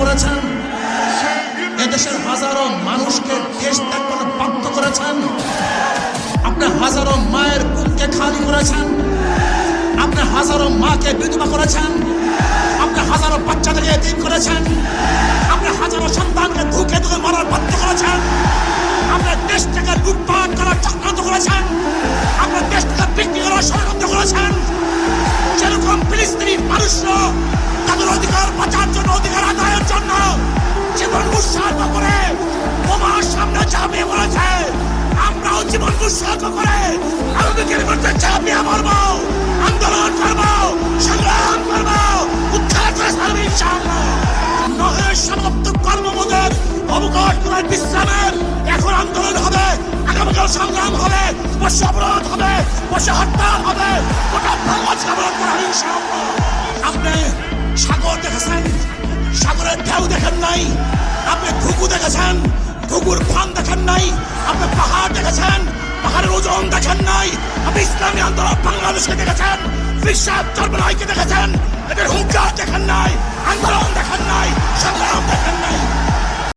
করেছেন? এদেশের হাজারো মানুষকে দেশ ত্যাগ করতে বাধ্য করেছেন। আপনি হাজারো মায়ের বুককে খালি করেছেন। আপনি হাজারো মাকে বিধবা করেছেন। আপনি হাজারো বাচ্চাদেরকে এতিম করেছেন। আপনি হাজারো সন্তানকে ধুকে ধুকে মারার বাধ্য করেছেন। আপনি দেশটাকে লুটপাট করার চক্রান্ত করেছেন। আপনি দেশটাকে বিক্রি করার ষড়যন্ত্র করেছেন। যেরকম ফিলিস্তিনি মানুষরা জীবন উৎসর্গ করে। আগামীকের মধ্যে ঝাঁপিয়ে পড়ব আন্দোলন করব। সংগ্রাম করব। উদ্ধার করে ছাড়বে ইনশাআল্লাহ। নহে সমাপ্ত কর্মবোধের অবকাশ করার বিশ্রামের। এখন আন্দোলন হবে। আগামীকাল সংগ্রাম হবে। বসে অবরোধ হবে। বসে হরতাল হবে। গোটা অবরোধ করা ইনশাআল্লাহ। আপনি সাগর দেখেছেন? সাগরের ঢেউ দেখেন নাই? আপনি ঘুঘু দেখেছেন? ঘুঘুর ফান দেখেন নাই, আপনি পাহাড় দেখেছেন, পাহাড়ের ওজন দেখেন নাই, আপনি ইসলামী আন্দোলন বাংলাদেশকে দেখেছেন, বিশ্বাস চর্মনাইকে দেখেছেন, এদের হুঙ্কার দেখেন নাই, আন্দোলন দেখেন নাই সংগ্রাম